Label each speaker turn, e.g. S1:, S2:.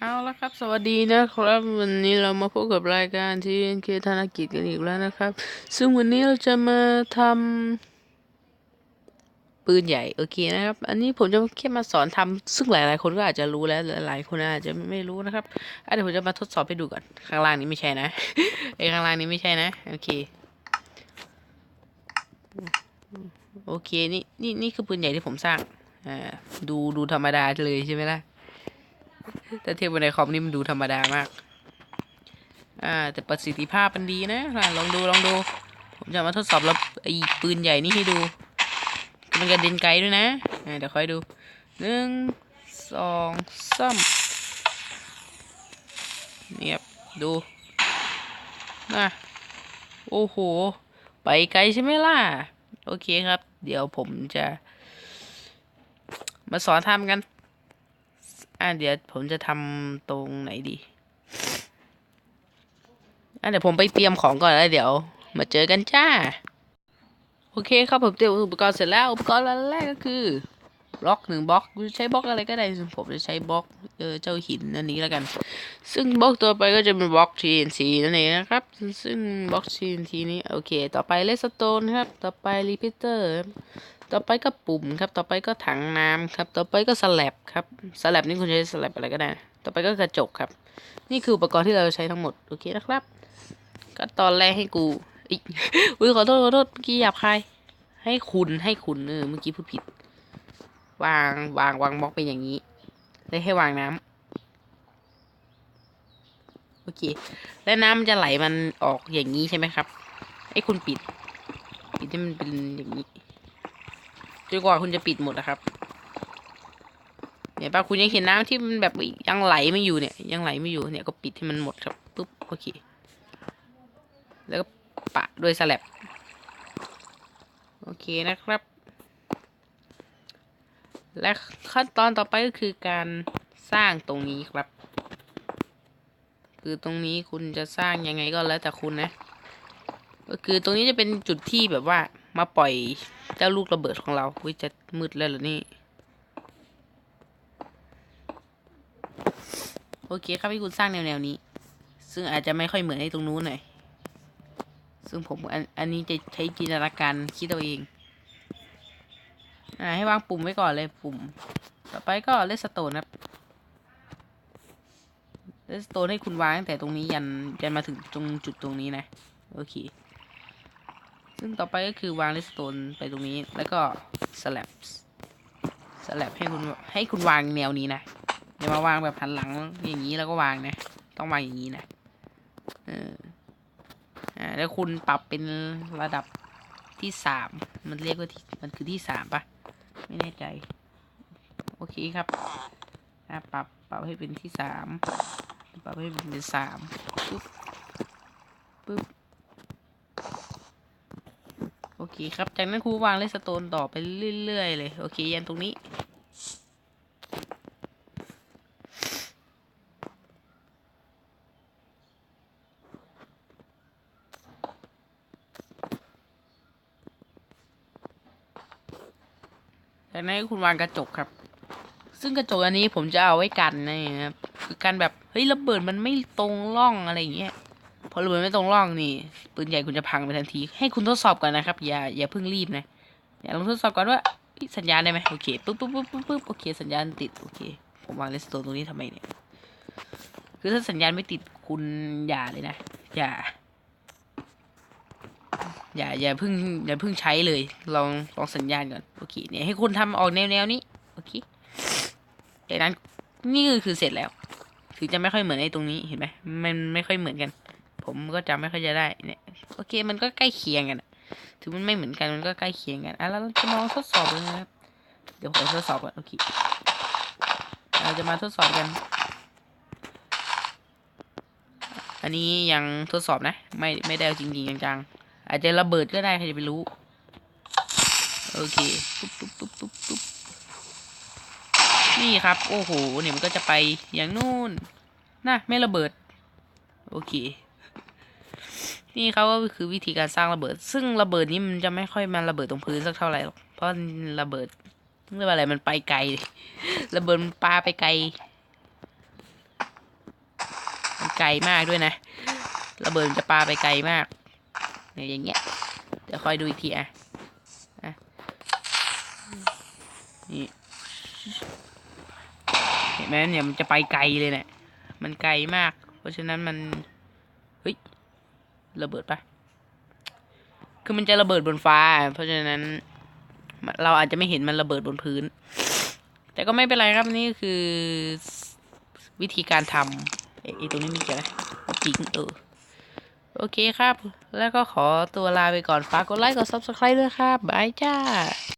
S1: เอาละครับ สวัสดีนะครับ วันนี้เรามาพบกับรายการที่เคธนกิจกันอีกแล้วนะครับ ซึ่งวันนี้เราจะมาทำปืนใหญ่โอเคนะครับ อันนี้ผมจะแค่มาสอนทำซึ่งหลายๆ คนก็อาจจะรู้แล้วหลายๆคนอาจจะไม่รู้นะครับเดี๋ยวผมจะมาทดสอบให้ดูก่อนข้างล่างนี้ไม่ใช่นะไอ้ข้างล่างนี้ไม่ใช่นะโอเคโอเคนี่นี่นี่คือปืนใหญ่ที่ผมสร้างอ่าดูดูธรรมดาเลยใช่ไหมล่ะ แต่เทียบกับในคอมนี่มันดูธรรมดามาก อ่า แต่ประสิทธิภาพมันดีนะลองดูลองดู ผมจะมาทดสอบแล้วไอ้ปืนใหญ่นี่ให้ดู มันกระเด็นไกลด้วยนะเดี๋ยวค่อยดูหนึ่งสองสามเนี่ยบดูนะโอ้โห ไปไกลใช่ไหมล่ะ โอเคครับ เดี๋ยวผมจะ มาสอนทำกัน อะเดี๋ยวผมจะทำตรงไหนดีอะเดี๋ยวผมไปเตรียมของก่อนแล้วเดี๋ยว มาเจอกันจ้า โอเคครับผมเตรียมอุปกรณ์เสร็จแล้วอุปกรณ์แรกก็คือ บล็อกหนึ่งบล็อกใช้บล็อกอะไรก็ได้ผมจะใช้บล็อกเออเจ้าหินอันนี้แล้วกัน ซึ่งบล็อกตัวไปก็จะเป็นบล็อก TNT นั่นเองนะครับ ซึ่งบล็อก TNT นี้โอเค ต่อไปเลสโตนครับ ต่อไปรีพิเตอร์ต่อไปก็ปุ่มครับ ต่อไปก็ถังน้ำครับ ต่อไปก็สแลบครับสแลบนี่คุณใช้สแลบอะไรก็ได้ ต่อไปก็กระจกครับ นี่คืออุปกรณ์ที่เราใช้ทั้งหมดโอเคนะครับ ก็ตอนแรกให้กูอิอุ้ยขอโทษขอโทษเมื่อกี้หยาบคายให้คุณให้คุณเออเมื่อกี้พูดผิด วางวางวางบล็อกเป็นอย่างนี้แล้วให้วางน้ำโอเค แล้วน้ำมันจะไหลมันออกอย่างนี้ใช่ไหมครับให้คุณปิด ปิดให้มันเป็นอย่างนี้จนกว่าคุณจะปิดหมดนะครับเนี่ยป้าคุณยังเห็นน้ำที่มันแบบยังไหลไม่อยู่เนี่ย ยังไหลไม่อยู่เนี่ยก็ปิดให้มันหมดครับปุ๊บโอเค แล้วก็ปะด้วยสแลบโอเคนะครับ และขั้นตอนต่อไปก็คือการสร้างตรงนี้ครับ คือตรงนี้คุณจะสร้างยังไงก็แล้วแต่คุณนะ ก็คือตรงนี้จะเป็นจุดที่แบบว่า มาปล่อยเจ้าลูกระเบิดของเราวิจะมืดแล้วเหรอนี่โอเคครับให้คุณสร้างแนวแนวๆนี้ ซึ่งอาจจะไม่ค่อยเหมือนไอ้ตรงนู้นหน่อยซึ่งผมอันอันนี้จะใช้จินตนาการคิดเอาเอง อ่าให้วางปุ่มไว้ก่อนเลยปุ่ม ต่อไปก็เลสโตนครับเลสโตนให้คุณวางตั้งแต่ตรงนี้ยันยันมาถึงตรงจุดตรงนี้นะโอเคซึ่งต่อไปก็คือวางเลสโตนไปตรงนี้ แล้วก็สลับสลับให้คุณให้คุณวางแนวนี้นะอย่ามาวางแบบหันหลังอย่างนี้แล้วก็วางนะ ต้องวางอย่างนี้นะเอออ่าแล้วคุณปรับเป็นระดับที่สามมันเรียกว่าที่มันคือที่สามปะ ไม่แน่ใจ โอเคครับปรับปรับให้เป็นที่สามปรับให้เป็นสามปึ๊บปึ๊บโอเคครับ จากนั้นครูวางเลสโตนต่อไปเรื่อยๆเลย โอเคยันตรงนี้ จากนั้นคุณวางกระจกครับ ซึ่งกระจกอันนี้ผมจะเอาไว้กันนะครับคือกันแบบเฮ้ยระเบิดมันไม่ตรงร่องอะไรอย่างเงี้ยพอระเบิดไม่ตรงร่องนี่ปืนใหญ่คุณจะพังไปทันที ให้คุณทดสอบก่อนนะครับ อย่าอย่าเพิ่งรีบนะอย่าลองทดสอบก่อนว่าสัญญาณได้ไหมโอเคปุ๊บปุ๊บปุ๊บปุ๊บปุ๊บโอเค สัญญาณติดโอเค ผมวางเลสโตนตรงนี้ทำไมเนี่ยคือถ้าสัญญาณไม่ติดคุณอย่าเลยนะอย่า อย่าอย่าเพิ่งอย่าเพิ่งใช้เลยลองลองสัญญาณก่อนโอเคเนี่ยให้คุณทำออกแนวแนวนี้โอเคจากนั้นนี่คือเสร็จแล้วถึงจะไม่ค่อยเหมือนไอ้ตรงนี้เห็นไหมมันไม่ค่อยเหมือนกัน ผมก็จำไม่ค่อยจะได้เนี่ยโอเคมันก็ใกล้เคียงกันถึงมันไม่เหมือนกันมันก็ใกล้เคียงกันอะแล้วเราจะมาทดสอบเลยนะครับเดี๋ยวผมทดสอบก่อนโอเคเราจะมาทดสอบกัน อันนี้ยังทดสอบนะ ไม่ไม่ได้เอาจริงจังๆ อาจจะระเบิดก็ได้ใครจะไปรู้ โอเคปุ๊บปุ๊บปุ๊บปุ๊บปุ๊บนี่ครับ โอ้โห เนี่ยมันก็จะไปอย่างนู่นนะไม่ระเบิด โอเค นี่เขาก็คือวิธีการสร้างระเบิด ซึ่งระเบิดนี้มันจะไม่ค่อยมาระเบิดตรงพื้นสักเท่าไหร่หรอก เพราะระเบิดเรียกว่าอะไรมันไปไกล ระเบิดมันปาไปไกล มันไกลมากด้วยนะ ระเบิดมันจะปาไปไกลมาก เนี่ยอย่างเงี้ย เดี๋ยวคอยดูอีกทีอะอะนี่เห็นไหมเนี่ยมันจะไปไกลเลยเนี่ยมันไกลมาก เพราะฉะนั้นมันเฮ้ยระเบิดปะคือมันจะระเบิดบนฟ้า เพราะฉะนั้น เราอาจจะไม่เห็นมันระเบิดบนพื้น แต่ก็ไม่เป็นไรครับนี่คือวิธีการทำไอ้ไอ้ตรงนี้มีเกี่ยวนะจริงเออ โอเคครับ แล้วก็ขอตัวลาไปก่อน ฝากกดไลค์ กด subscribe ด้วยครับบายจ้า